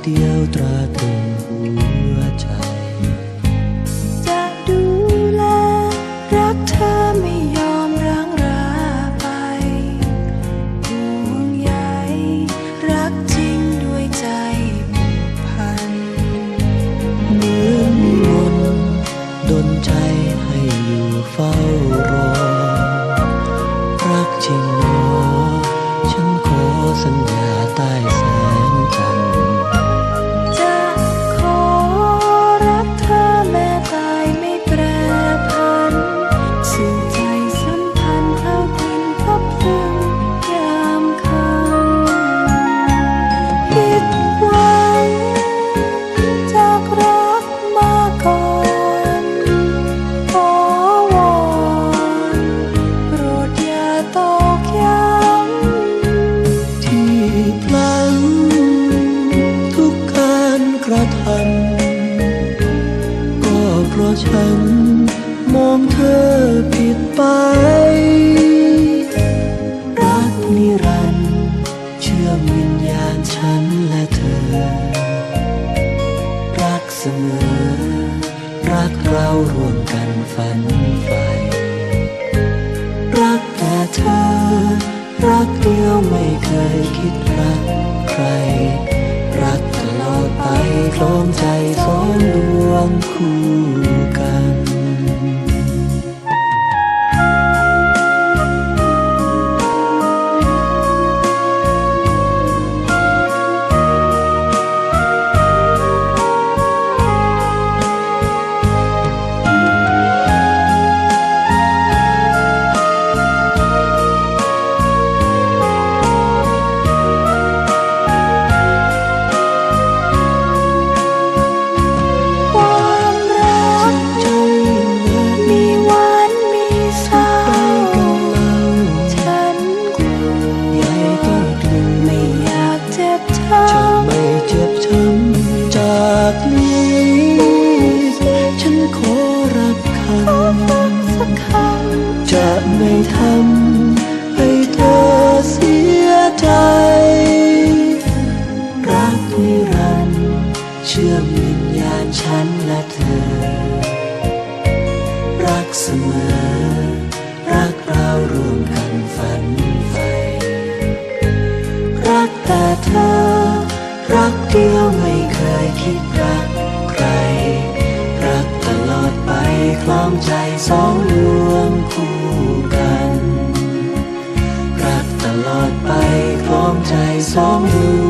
parte outra ราะฉันมองเธอผิดไป รักนิรันดร์เชื่อมวิญญาณฉันและเธอ รักเสมอ รักเราร่วมกันฝันใฝ่รักแต่เธอ รักเดียวไม่เคยคิดรักใคร ชื่อมวิญญาณฉันและเธอ รักเสมอ รักเรารวมกันฝันใฝ่รักแต่เธอ รักเดียวไม่เคยคิดรักใคร รักตลอดไปคล้องใจสองดวงคู่กัน รักตลอดไปคล้องใจสองดว